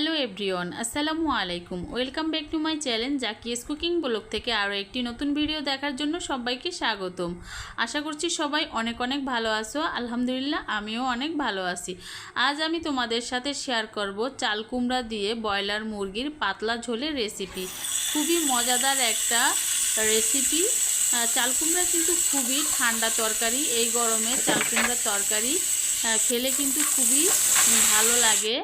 Hello everyone, আসসালামু আলাইকুম। Welcome back to my channel Zakia's cooking blog থেকে আরও একটি নতুন ভিডিও দেখার জন্য সবাইকে স্বাগতম। আশা করছি সবাই অনেক অনেক ভালো আছো। আলহামদুলিল্লাহ, আমিও অনেক ভালো আছি। আজ আমি তোমাদের সাথে শেয়ার করব চাল কুমড়া দিয়ে ব্রয়লার মুরগির পাতলা ঝোলের রেসিপি খুবই মজাদার একটা রেসিপি চাল কুমড়া কিন্তু খুবই ঠান্ডা তরকারি, এই গরমে চাল কুমড়ার তরকারি খেলে কিন্তু খুবই ভালো লাগে।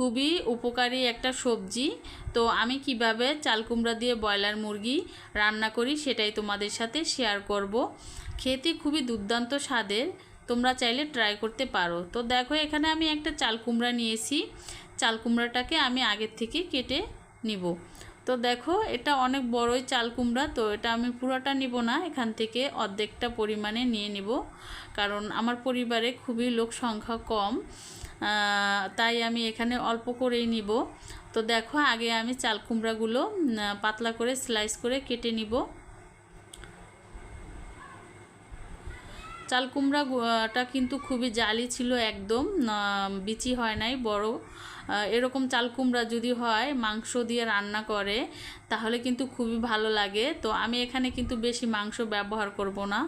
খুবই উপকারী একটা সবজি। তো আমি কীভাবে চাল কুমড়া দিয়ে ব্রয়লার মুরগি রান্না করি সেটাই তোমাদের সাথে শেয়ার করব। খেতে খুবই দুর্দান্ত স্বাদের, তোমরা চাইলে ট্রাই করতে পারো। তো দেখো, এখানে আমি একটা চাল কুমড়া নিয়েছি। চাল কুমড়াটাকে আমি আগের থেকে কেটে নিব। তো দেখো, এটা অনেক বড়ই চাল কুমড়া, তো এটা আমি পুরোটা নিব না, এখান থেকে অর্ধেকটা পরিমাণে নিয়ে নিব। কারণ আমার পরিবারে খুবই লোক সংখ্যা কম। তাই আমি এখানে অল্প করেই নিব। তো দেখো, আগে আমি চাল কুমড়াগুলো পাতলা করে স্লাইস করে কেটে নিব। চাল কুমড়াটা কিন্তু খুবই জালি ছিল একদম বিচি হয় নাই, বড়। এরকম চাল কুমড়া যদি হয়, মাংস দিয়ে রান্না করে, তাহলে কিন্তু খুবই ভালো লাগে। তো আমি এখানে কিন্তু বেশি মাংস ব্যবহার করব না।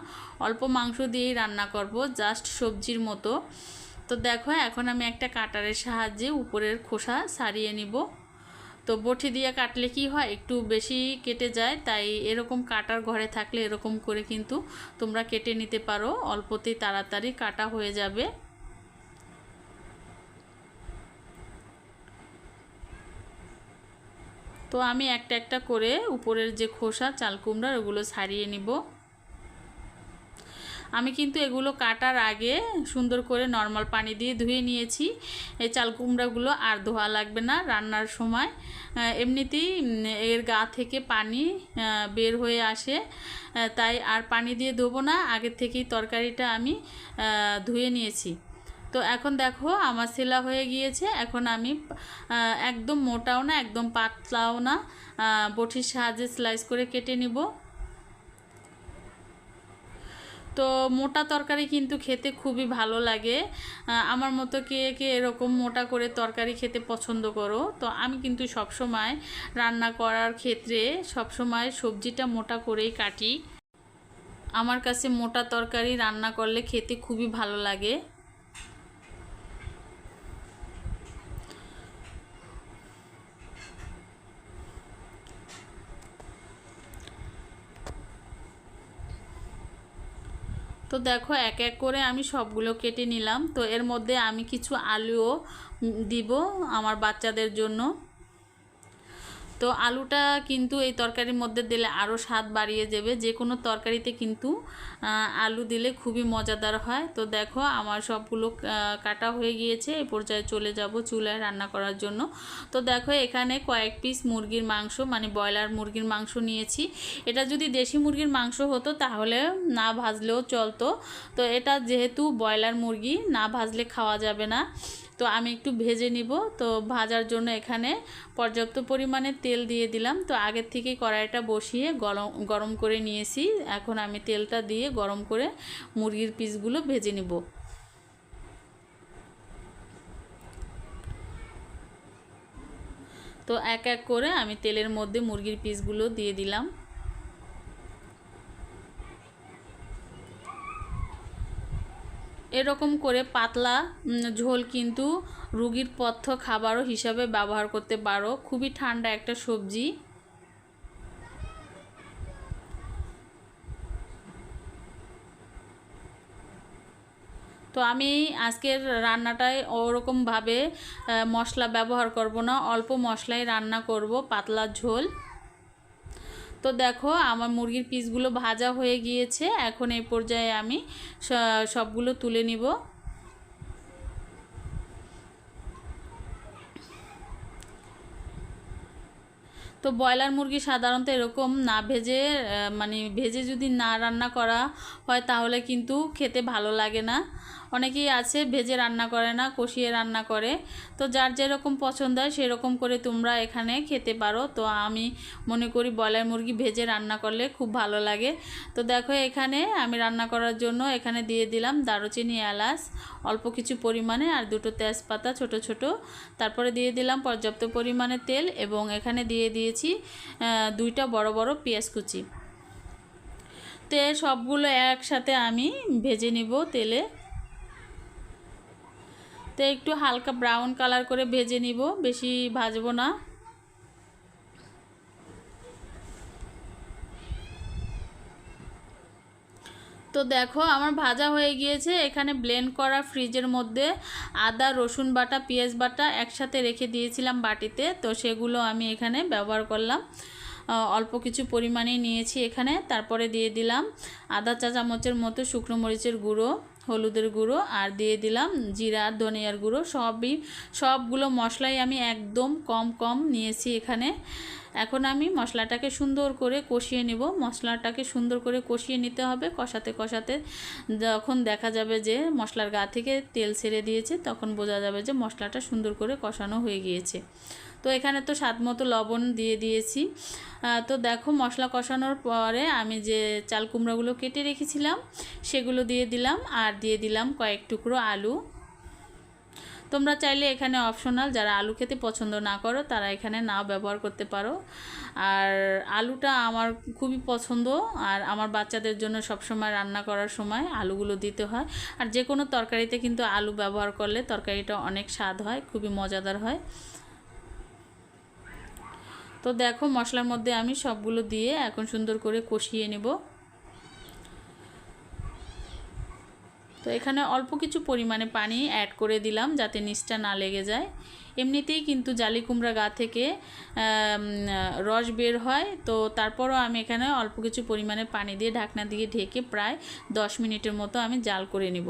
অল্প মাংস দিয়েই রান্না করব, জাস্ট সবজির মতো। তো দেখো, এখন আমি একটা কাটারের সাহায্যে উপরের খোসা সারিয়ে নিব। তো বটি দিয়ে কাটলে কি হয়, একটু বেশি কেটে যায়, তাই এরকম কাটার ঘরে থাকলে এরকম করে কিন্তু তোমরা কেটে নিতে পারো, অল্পতেই তাড়াতাড়ি কাটা হয়ে যাবে। তো আমি একটা একটা করে উপরের যে খোসা, চাল কুমড়ার, ওগুলো ছাড়িয়ে নিব। আমি কিন্তু এগুলো কাটার আগে সুন্দর করে নর্মাল পানি দিয়ে ধুয়ে নিয়েছি। এই চাল কুমড়াগুলো আর ধোয়া লাগবে না রান্নার সময়। এমনিতেই এর গা থেকে পানি বের হয়ে আসে। তাই আর পানি দিয়ে ধোবো না। আগের থেকেই তরকারিটা আমি ধুয়ে নিয়েছি। তো এখন দেখো আমার সেলা হয়ে গিয়েছে। এখন আমি একদম মোটাও না, একদম পাতলাও না বটির সাহায্যে স্লাইস করে কেটে নিব। তো মোটা তরকারি কিন্তু খেতে খুবই ভালো লাগে। আমার মতো কে কে এরকম মোটা করে তরকারি খেতে পছন্দ করো, তো আমি কিন্তু সব সময় রান্না করার ক্ষেত্রে সব সময় সবজিটা মোটা করেই কাটি। আমার কাছে মোটা তরকারি রান্না করলে খেতে খুবই ভালো লাগে। তো দেখো, এক এক করে আমি সবগুলো কেটে নিলাম। তো এর মধ্যে আমি কিছু আলুও দিব আমার বাচ্চাদের জন্য। তো আলুটা কিন্তু এই তরকারির মধ্যে দিলে আরও স্বাদ বাড়িয়ে যাবে যে কোনো তরকারিতে কিন্তু আলু দিলে খুবই মজাদার হয়। তো দেখো, আমার সবগুলো কাটা হয়ে গিয়েছে। এই পর্যায়ে চলে যাব চুলায় রান্না করার জন্য। তো দেখো, এখানে কয়েক পিস মুরগির মাংস মানে ব্রয়লার মুরগির মাংস নিয়েছি। এটা যদি দেশি মুরগির মাংস হতো, তাহলে না ভাজলেও চলতো। তো এটা যেহেতু ব্রয়লার মুরগি, না ভাজলে খাওয়া যাবে না। তো আমি একটু ভেজে নিব। তো ভাজার জন্য এখানে পর্যাপ্ত পরিমাণে তেল দিয়ে দিলাম। তো আগের থেকে কড়াইটা বসিয়ে গরম গরম করে নিয়েছি। এখন আমি তেলটা দিয়ে গরম করে মুরগির পিসগুলো ভেজে নিব। তো এক এক করে আমি তেলের মধ্যে মুরগির পিসগুলো দিয়ে দিলাম। এরকম করে পাতলা ঝোল কিন্তু রুগীর পথ্য খাবারও হিসাবে ব্যবহার করতে পারো। খুবই ঠান্ডা একটা সবজি। তো আমি আজকের রান্নাটায় ওরকমভাবে মশলা ব্যবহার করব না, অল্প মশলায় রান্না করব, পাতলা ঝোল। তো দেখো, আমার মুরগির পিসগুলো ভাজা হয়ে গিয়েছে। এখন এই পর্যায়ে আমি সবগুলো তুলে নিব। তো ব্রয়লার মুরগি সাধারণত এরকম না ভেজে মানে ভেজে যদি না রান্না করা হয়, তাহলে কিন্তু খেতে ভালো লাগে না। অনেকেই আছে, ভেজে রান্না করে না, কষিয়ে রান্না করে। তো যার যেরকম পছন্দ হয়, সেরকম করে তোমরা এখানে খেতে পারো। তো আমি মনে করি ব্রয়লার মুরগি ভেজে রান্না করলে খুব ভালো লাগে। তো দেখো, এখানে আমি রান্না করার জন্য এখানে দিয়ে দিলাম দারুচিনি এলাচ, অল্প কিছু পরিমাণে আর দুটো তেজপাতা ছোট ছোট। তারপরে দিয়ে দিলাম পর্যাপ্ত পরিমাণে তেল এবং এখানে দিয়ে দিয়েছি দুইটা বড় বড় পেঁয়াজ কুচি। তে সবগুলো একসাথে আমি ভেজে নিব তেলে। তো একটু হালকা ব্রাউন কালার করে ভেজে নিব, বেশি ভাজবো না। তো দেখো আমার ভাজা হয়ে গিয়েছে, এখানে ব্লেন্ড করা ফ্রিজের মধ্যে আদা, রসুন বাটা, পেঁয়াজ বাটা একসাথে রেখে দিয়েছিলাম বাটিতে, তো সেগুলো আমি এখানে ব্যবহার করলাম। অল্প কিছু পরিমাণেই নিয়েছি এখানে, তারপরে দিয়ে দিলাম আদা চা চামচের মতো শুকনো মরিচের গুঁড়ো। হলুদের গুঁড়ো আর দিয়ে দিলাম জিরা, ধনিয়ার গুঁড়ো, সবই, সবগুলো মশলাই আমি একদম কম কম নিয়েছি এখানে। এখন আমি মশলাটাকে সুন্দর করে কষিয়ে নিব। মশলাটাকে সুন্দর করে কষিয়ে নিতে হবে। কষাতে কষাতে যখন দেখা যাবে যে মশলার গা থেকে তেল ছেড়ে দিয়েছে, তখন বোঝা যাবে যে মশলাটা সুন্দর করে কষানো হয়ে গিয়েছে। তো এখানে তো স্বাদ মতো লবণ দিয়ে দিয়েছি। তো দেখো মশলা কষানোর পরে আমি যে চাল কুমড়াগুলো কেটে রেখেছিলাম, সেগুলো দিয়ে দিলাম আর দিয়ে দিলাম কয়েক টুকরো আলু। তোমরা চাইলে এখানে অপশনাল, যারা আলু খেতে পছন্দ না করো, তারা এখানে নাও ব্যবহার করতে পারো। আর আলুটা আমার খুবই পছন্দ, আর আমার বাচ্চাদের জন্য সবসময় রান্না করার সময় আলুগুলো দিতে হয়। আর যে কোনো তরকারিতে কিন্তু আলু ব্যবহার করলে তরকারিটা অনেক স্বাদ হয়, খুবই মজাদার হয়। তো দেখো মশলার মধ্যে আমি সবগুলো দিয়ে এখন সুন্দর করে কষিয়ে নেব। তো এখানে অল্প কিছু পরিমাণে পানি অ্যাড করে দিলাম যাতে নিচটা না লেগে যায়। এমনিতেই কিন্তু জালি কুমড়া গা থেকে রস বের হয়। তো তারপরও আমি এখানে অল্প কিছু পরিমাণে পানি দিয়ে ঢাকনা দিয়ে ঢেকে প্রায় দশ মিনিটের মতো আমি জাল করে নিব।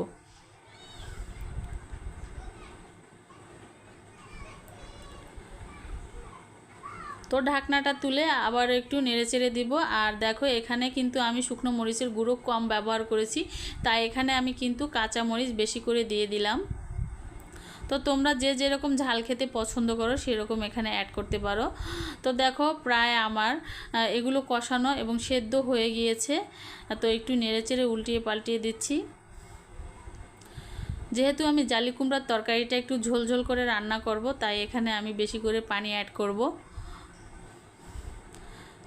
তো ঢাকনাটা তুলে আবার একটু নেড়ে চেড়ে দিব। আর দেখো, এখানে কিন্তু আমি শুকনো মরিচের গুঁড়ো কম ব্যবহার করেছি। তাই এখানে আমি কিন্তু কাঁচা মরিচ বেশি করে দিয়ে দিলাম। তো তোমরা যে যেরকম ঝাল খেতে পছন্দ করো, সেরকম এখানে অ্যাড করতে পারো। তো দেখো, প্রায় আমার এগুলো কষানো এবং সেদ্ধ হয়ে গিয়েছে। তো একটু নেড়ে চেড়ে উল্টিয়ে পাল্টিয়ে দিচ্ছি। যেহেতু আমি জালি কুমড়ার তরকারিটা একটু ঝোলঝোল করে রান্না করব, তাই এখানে আমি বেশি করে পানি অ্যাড করব।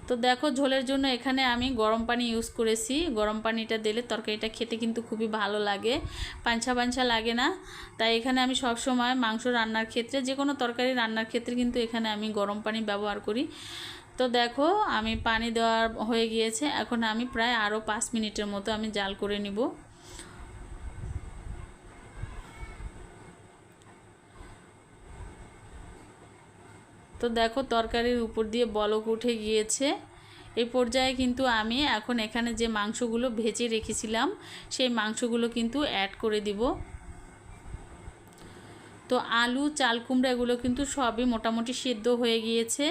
তো দেখো ঝোলের জন্য এখানে আমি গরম পানি ইউজ করেছি। গরম পানিটা দিলে তরকারিটা খেতে কিন্তু খুবই ভালো লাগে। পাঞ্ছা পাঞ্ছা লাগে না। তাই এখানে আমি সব সময় মাংস রান্নার ক্ষেত্রে যে কোনো তরকারি রান্নার ক্ষেত্রে কিন্তু এখানে আমি গরম পানি ব্যবহার করি। তো দেখো আমি পানি দেওয়ার হয়ে গিয়েছে। এখন আমি প্রায় আরও পাঁচ মিনিটের মতো আমি জাল করে নিব। তো দেখো তরকারির উপর দিয়ে বলক উঠে গিয়েছে। এই পর্যায়ে কিন্তু আমি এখন এখানে যে মাংসগুলো ভেজে রেখেছিলাম, সেই মাংসগুলো কিন্তু অ্যাড করে দিব। তো আলু, চাল, কুমড়া এগুলো কিন্তু সবই মোটামুটি সিদ্ধ হয়ে গিয়েছে।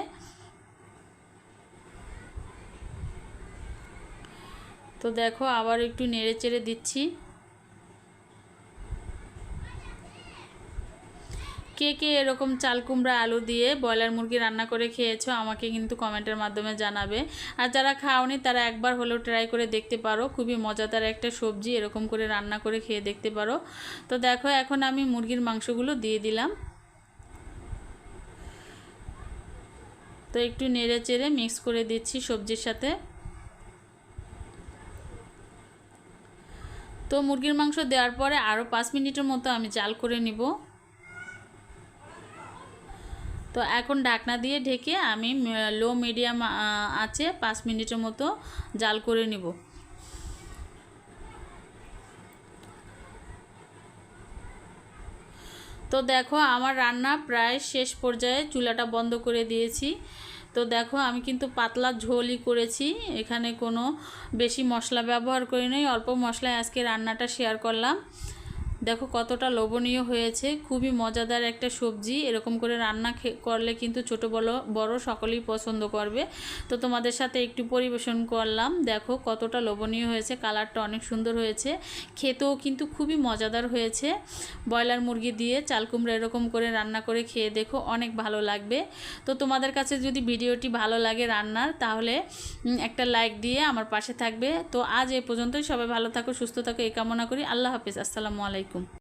তো দেখো আবার একটু নেড়ে চেড়ে দিচ্ছি। কে কে এরকম চাল কুমড়া, আলু দিয়ে ব্রয়লার মুরগি রান্না করে খেয়েছো, আমাকে কিন্তু কমেন্টের মাধ্যমে জানাবে। আর যারা খাওনি, তারা একবার হলেও ট্রাই করে দেখতে পারো। খুবই মজাদার একটা সবজি, এরকম করে রান্না করে খেয়ে দেখতে পারো। তো দেখো, এখন আমি মুরগির মাংসগুলো দিয়ে দিলাম। তো একটু নেড়ে চেড়ে মিক্স করে দিচ্ছি সবজির সাথে। তো মুরগির মাংস দেওয়ার পরে আরও পাঁচ মিনিটের মতো আমি জাল করে নিব। তো এখন ঢাকনা দিয়ে ঢেকে আমি লো মিডিয়াম আছে, পাঁচ মিনিটের মতো জাল করে নিব। তো দেখো আমার রান্না প্রায় শেষ পর্যায়ে চুলাটা বন্ধ করে দিয়েছি। তো দেখো আমি কিন্তু পাতলা ঝোলই করেছি, এখানে কোনো বেশি মশলা ব্যবহার করি নাই, অল্প মশলায় আজকে রান্নাটা শেয়ার করলাম। দেখো কতটা লোভনীয় হয়েছে, খুবই মজাদার একটা সবজি, এরকম করে রান্না করলে কিন্তু ছোট বড় বড় সকলেই পছন্দ করবে। তো তোমাদের সাথে একটু পরিবেশন করলাম, দেখো কতটা লোভনীয় হয়েছে, কালারটা অনেক সুন্দর হয়েছে, খেতেও কিন্তু খুবই মজাদার হয়েছে। ব্রয়লার মুরগি দিয়ে চাল কুমড়া এরকম করে রান্না করে খেয়ে দেখো অনেক ভালো লাগবে। তো তোমাদের কাছে যদি ভিডিওটি ভালো লাগে রান্নার, তাহলে একটা লাইক দিয়ে আমার পাশে থাকবে। তো আজ এ পর্যন্তই, সবাই ভালো থাকো, সুস্থ থাকো, এই কামনা করি, আল্লাহ হাফিজ, আসসালামু আলাইকুম। рибку.